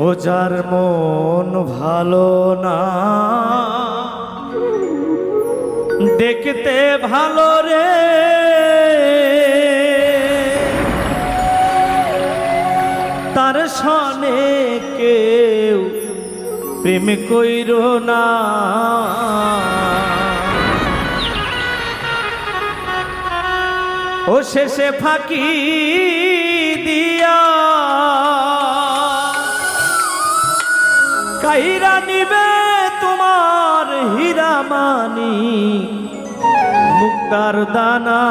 ও যার মন ভালো না, দেখতে ভালো রে। তার সনে কেউ প্রেম কইর না। ও শেষে ফাঁকি দিয়া কাইরা নিবে তোমার হীরা মানি, মুক্তার দানা।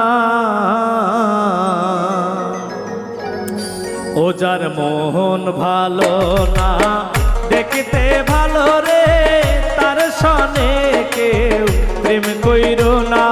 ও যার মোহন ভালো না, দেখতে ভালো রে, তার সনে কেউ প্রেম কইর না।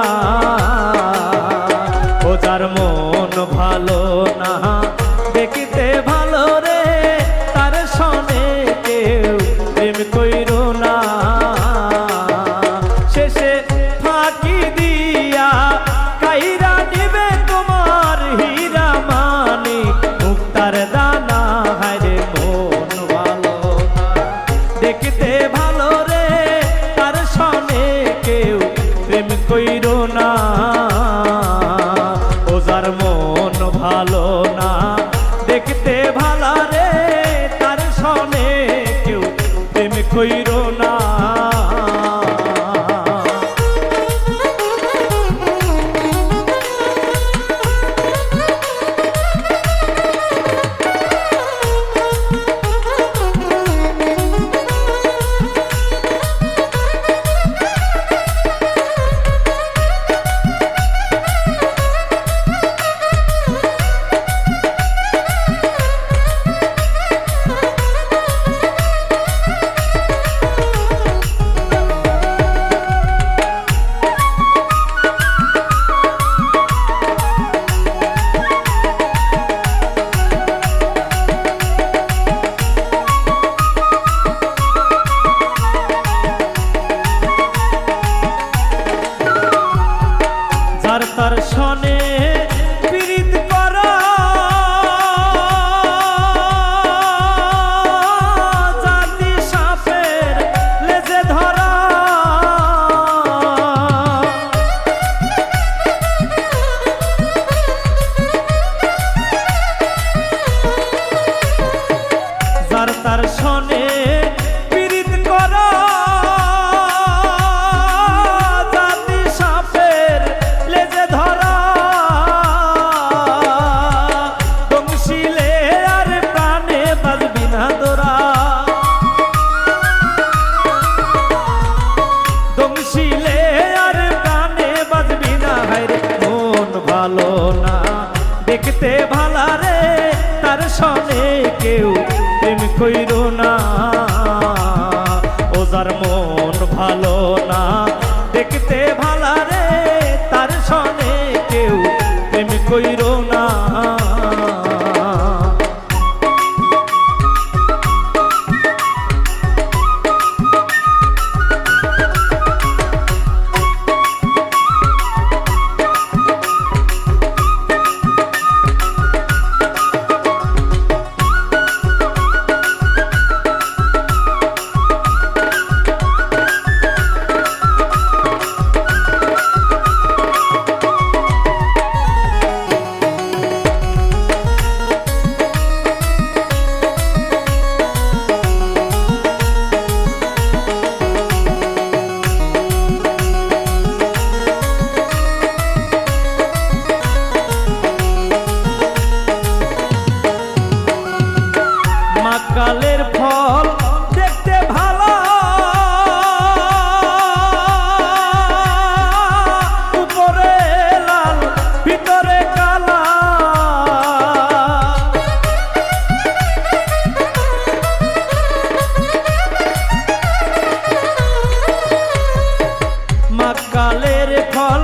দেখতে দেখতে ভালা রে, তার সনে কেউ প্রেম কইর না। ওজার মন ভালো না, দেখতে ভালা রে, তার সনে কেউ প্রেম কইর কালের ফল